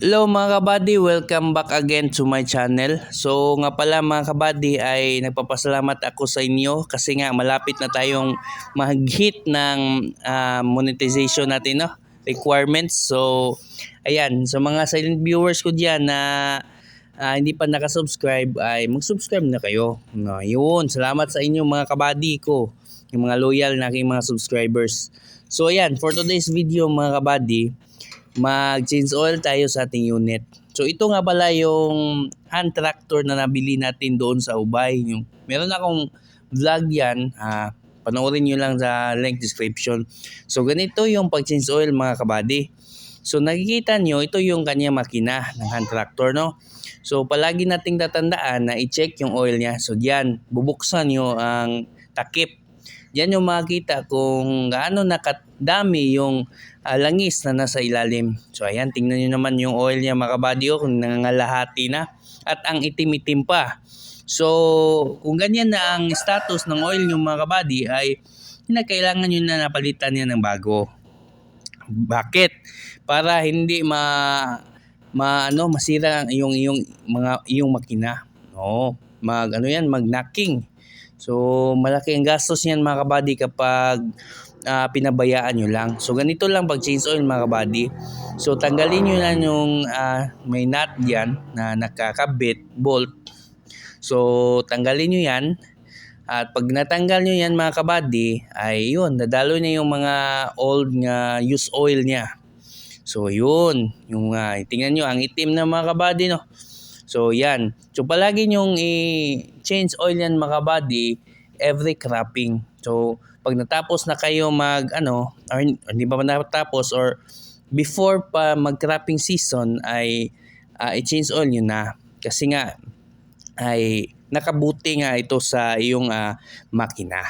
Hello mga kabady, welcome back again to my channel. So nga pala mga kabady ay nagpapasalamat ako sa inyo kasi nga malapit na tayong mag-hit ng ah, monetization natin no requirements. So ayan, sa mga silent viewers ko diyan na ah, hindi pa nakasubscribe ay mag-subscribe na kayo. No, yun, salamat sa inyo mga kabady ko, yung mga loyal na aking mga subscribers. So ayan, for today's video mga kabady, mag-change oil tayo sa ating unit. So ito nga pala yung hand tractor na nabili natin doon sa Ubay. Yung, meron akong vlog yan. Ah, panoorin nyo lang sa link description. So ganito yung pag-change oil mga kabady. So nakikita nyo, ito yung kanya makina ng hand tractor no. So palagi nating tatandaan na i-check yung oil niya. So diyan, bubuksan nyo ang takip. Diyan yung makita kung gaano nakadami yung ah, langis na nasa ilalim. So ayan, tingnan nyo naman yung oil niya mga kabady oh, kung nangangalahati na. At ang itim-itim pa. So kung ganyan na ang status ng oil nyo mga kabady ay kailangan nyo na napalitan niya ng bago. Bakit? Para hindi ma ma ano masira yung yung mga yung makina. No, mag ano yan, mag knocking. So malaki ang gastos niyan mga kabady kapag ah, pinabayaan nyo lang. So ganito lang pag change oil mga kabady. So tanggalin nyo na yung ah, may nut diyan na nakakabit, bolt. So tanggalin nyo yan. At pag natanggal nyo yan mga kabady, ay yun, nadalo na yung mga old nga used oil niya. So yun, yung uh, tingnan nyo, ang itim na mga kabady no. So yan. So palagi nyong i-change oil yan mga kabady every cropping. So pag natapos na kayo mag ano, or hindi pa natapos or before pa mag cropping season ay ah, i-change oil nyo na. Kasi nga ay nakabuti nga ito sa iyong ah, makina.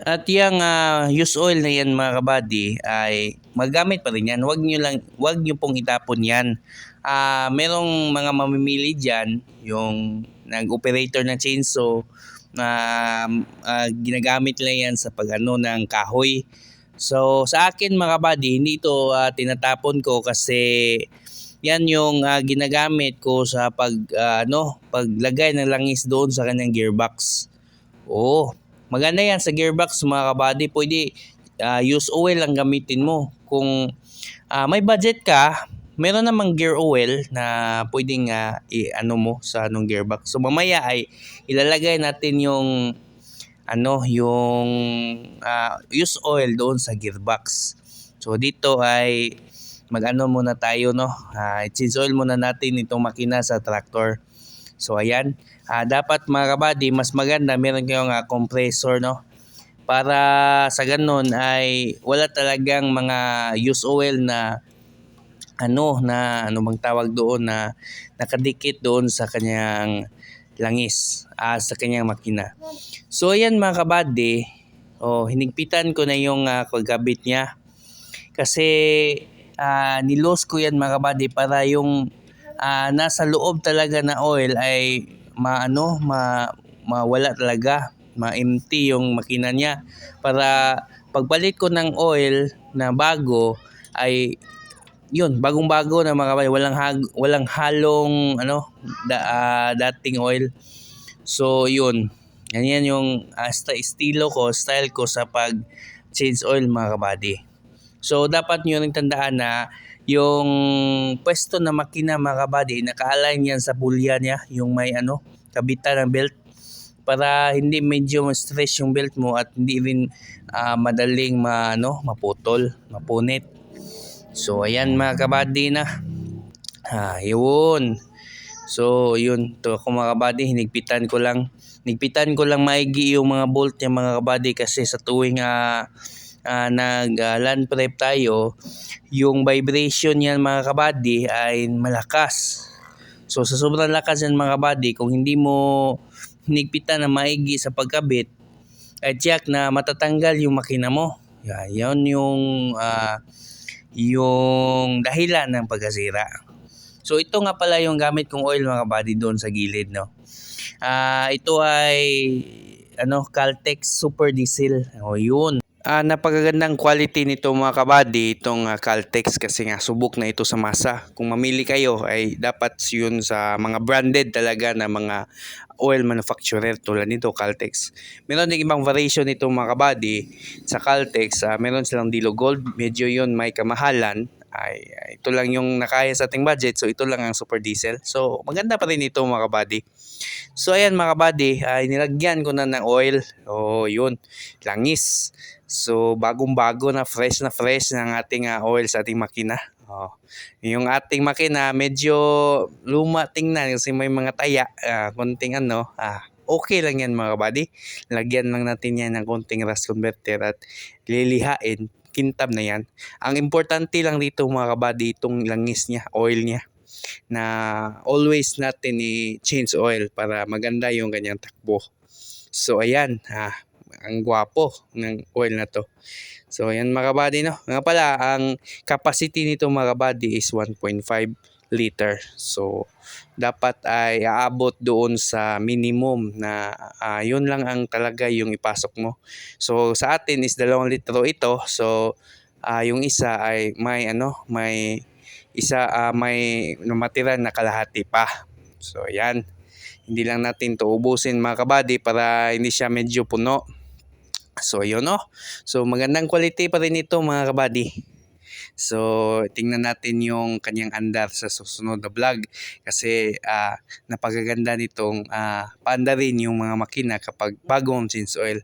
At yung ah, used oil na yan mga kabady ay magamit pa rin yan. Huwag nyo, lang, huwag nyo pong itapon yan. Ah, merong mga mamimili dyan, yung nag-operator ng chainsaw na ah, ginagamit lang yan sa pag-ano ng kahoy. So sa akin mga kabady, hindi ito ah, tinatapon ko kasi yan yung ah, ginagamit ko sa pag ah, ano, paglagay ng langis doon sa kanyang gearbox. Oo, maganda yan sa gearbox mga kabady. Pwede ah, use oil ang gamitin mo. Kung ah, may budget ka, meron namang gear oil na pwedeng ah, i-ano mo sa anong gearbox. So mamaya ay ilalagay natin yung ano, yung ah, use oil doon sa gearbox. So dito ay mag-ano muna tayo no. Ah, change oil muna natin itong makina sa tractor. So ayan, ah, dapat mga kabady, mas maganda meron kayong ah, compressor no. Para sa ganun ay wala talagang mga use oil na ano na ano bang tawag doon na nakadikit doon sa kanyang langis ah, sa kanyang makina. So ayan mga kabady, oh, hinigpitan ko na yung ah, pagkabit niya. Kasi ah, nilos ko yan mga kabady para yung ah, nasa loob talaga na oil ay maano ma mawala talaga ma-empty yung makina niya para pagbalik ko ng oil na bago ay yun bagong-bago na mga kabady walang hag, walang halong ano da, ah, dating oil. So yun. Yan yan yung sta- estilo ko style ko sa pag change oil mga kabady So dapat nyo rin tandaan na yung pwesto na makina mga kabady, naka-align yan sa pulya niya, yung may ano, kabitan ng belt para hindi medyo stress yung belt mo at hindi rin ah, madaling ma, ano, maputol, mapunit. So ayan mga kabady na. Ah, yun. So yun, to ako mga kabady, hinigpitan ko lang. Hinigpitan ko lang maigi yung mga bolt niya mga kabady kasi sa tuwing ah, ah, nag ah, land prep tayo, yung vibration niyan mga kabady ay malakas. So sa sobrang lakas yan mga kabady, kung hindi mo hinigpitan na maigi sa pagkabit, ay tiyak na matatanggal yung makina mo. Yeah, yan yung ah, yung dahilan ng pagkasira. So ito nga pala yung gamit kong oil mga kabady doon sa gilid no. Ah, ito ay ano Caltex Super Diesel. O yun. Ah, napakagandang quality nito mga kabady, itong ah, Caltex kasi nga subok na ito sa masa. Kung mamili kayo ay dapat yun sa mga branded talaga na mga oil manufacturer tulad nito Caltex. Meron din ibang variation nito mga kabady sa Caltex. ah, meron silang Dilo Gold, medyo yun may kamahalan. Ay, ito lang yung nakaya sa ating budget. So ito lang ang super diesel. So maganda pa rin ito mga kabady. So ayan mga kabady, ay nilagyan ko na ng oil. Oh, yun. Langis. So, bagong-bago na fresh na fresh ng ating ah, oil sa ating makina. Oh. Yung ating makina medyo luma tingnan kasi may mga taya, ah, konting ano, ah, okay lang yan mga kabady. Lagyan lang natin yan ng konting rust converter at lilihain, kintab na yan. Ang importante lang dito mga kabady, itong langis niya, oil niya na always natin i-change oil para maganda yung kanyang takbo. So ayan, ah, ang gwapo ng oil na to. So ayan mga kabady no. Nga pala, ang capacity nito mga kabady is 1.5 liter. So dapat ay aabot doon sa minimum na ah, yun lang ang talaga yung ipasok mo. So sa atin is 2 litro ito. So ah, yung isa ay may ano, may isa ah, may namatira na kalahati pa. So ayan. Hindi lang natin to ubusin mga kabady para hindi siya medyo puno. So ayun no. So magandang quality pa rin ito mga kabady. So tingnan natin yung kanyang andar sa susunod na vlog kasi ah, napakaganda nitong ah, paanda rin yung mga makina kapag bagong change oil.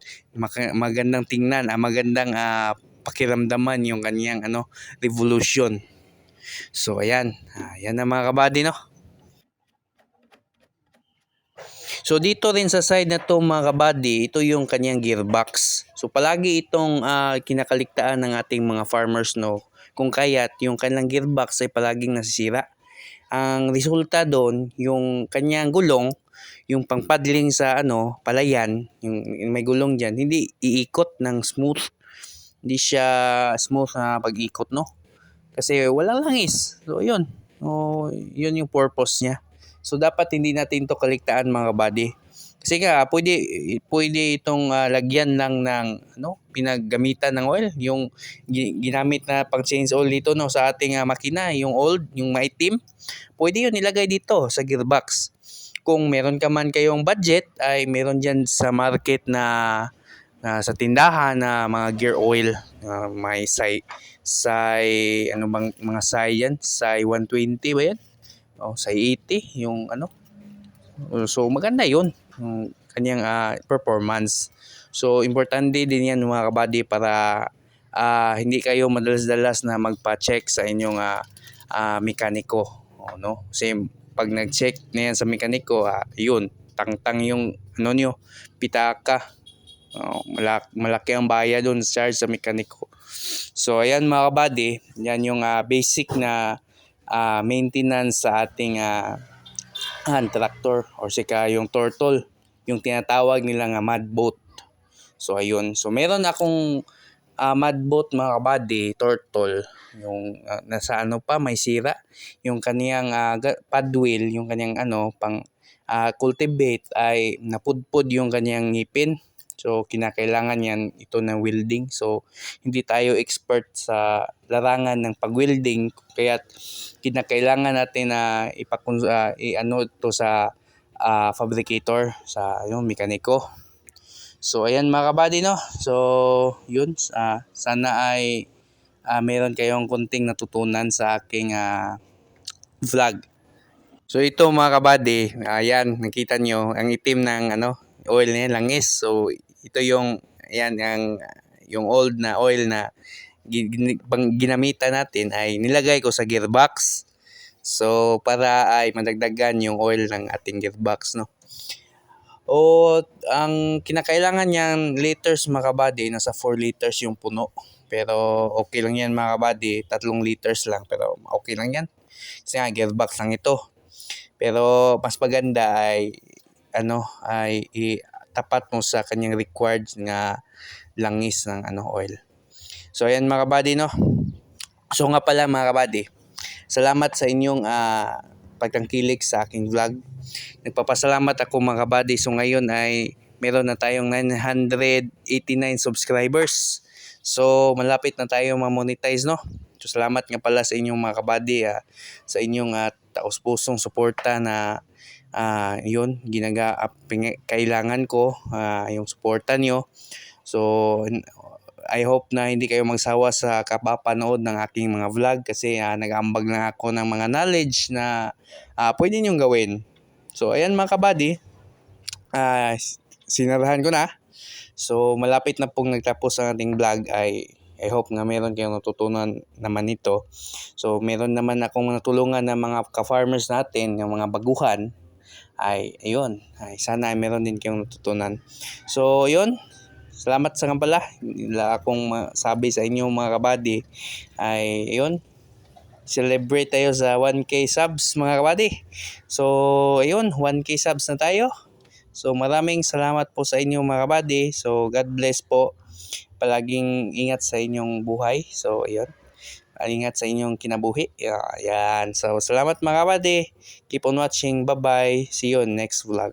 Magandang tingnan, ah, magandang ah, pakiramdaman yung kanyang ano revolution. So ayan, ah, yan na mga kabady no. So dito rin sa side na to mga kabady, ito yung kanyang gearbox. So palagi itong ah, kinakaligtaan ng ating mga farmers no. Kung kaya't yung kanilang gearbox ay palaging nasisira. Ang resulta doon, yung kanyang gulong, yung pangpadling sa ano, palayan, yung, yung may gulong diyan, hindi iikot ng smooth. Hindi siya smooth na pag-ikot no. Kasi walang langis. So yun. Oh, yun yung purpose niya. So dapat hindi natin to kaligtaan mga body. Kasi nga pwede pwede itong ah, lagyan lang ng ano, pinaggamitan ng oil, yung gi- ginamit na pang change oil dito no sa ating ah, makina, yung old, yung maitim. Pwede yun ilagay dito sa gearbox. Kung meron ka man kayong budget ay meron diyan sa market na na sa tindahan na mga gear oil ah, may say say ano bang mga say yan say 120 ba yan oh say 80 yung ano? So maganda yun yung kanyang ah, performance. So importante din yan mga kabady para ah, hindi kayo madalas-dalas na magpa-check sa inyong ah, ah, mekaniko. Oh, no? Kasi pag nag-check na yan sa mekaniko ah, yun tangtang yung ano nyo pitaka. Oh, malaki, malaki ang bayad doon sa charge sa mekaniko. So ayan mga kabady, yan yung ah, basic na ah, maintenance sa ating ah, hand tractor or sika yung turtle, yung tinatawag nila nga mud boat. So ayun, so meron akong ah, mud boat mga kabady, turtle, yung ah, nasa ano pa may sira, yung kaniyang ga- pad yung kaniyang ano pang ah, cultivate ay napudpod yung kaniyang ngipin. So, kinakailangan yan ito ng welding. So, hindi tayo expert sa larangan ng pag-welding. Kaya kinakailangan natin na ipakun ah, i-ano ito sa ah, fabricator, sa yung mekaniko. So, ayan mga kabady, no? So, yun. ah, sana ay ah, meron kayong kunting natutunan sa aking ah, vlog. So, ito mga kabady, ayan, nakita nyo, ang itim ng ano, oil na yan, langis. So, ito yung, ayan, ang, yung old na oil na ginamitan natin ay nilagay ko sa gearbox. So, para ay madagdagan yung oil ng ating gearbox, no? O, ang kinakailangan niyang liters mga kabady, nasa 4 liters yung puno. Pero okay lang yan mga kabady, 3 liters lang. Pero okay lang yan. Kasi nga, gearbox lang ito. Pero mas maganda ay ano ay itapat mo sa kanyang required nga langis ng ano oil. So ayan mga kabady no. So nga pala mga kabady, salamat sa inyong ah, pagtangkilik sa aking vlog. Nagpapasalamat ako mga kabady. So ngayon ay meron na tayong 989 subscribers. So malapit na tayo ma-monetize no. So salamat nga pala sa inyong mga kabady ah, sa inyong uh, taos-pusong suporta na ah, yun ginaga ah, kailangan ko ah, yung suporta nyo. So I hope na hindi kayo magsawa sa kapapanood ng aking mga vlog kasi ah, nag-aambag lang ako ng mga knowledge na ah, pwede nyong gawin. So ayan mga kabady, s- sinarahan ko na. So malapit na pong nagtapos ang ating vlog ay I hope nga meron kayong natutunan naman nito. So meron naman akong natulungan ng mga ka-farmers natin, yung mga baguhan ay ayun, ay sana ay meron din kayong natutunan. So yun, salamat sa nga pala. Wala akong masabi sa inyo mga kabady ay ayun, celebrate tayo sa 1k subs mga kabady. So ayun, 1k subs na tayo. So maraming salamat po sa inyo mga kabady. So God bless po. Palaging ingat sa inyong buhay. So ayun. Ingat sa inyong kinabuhi. Ayan. So salamat mga kabady. Keep on watching. Bye-bye. See you on next vlog.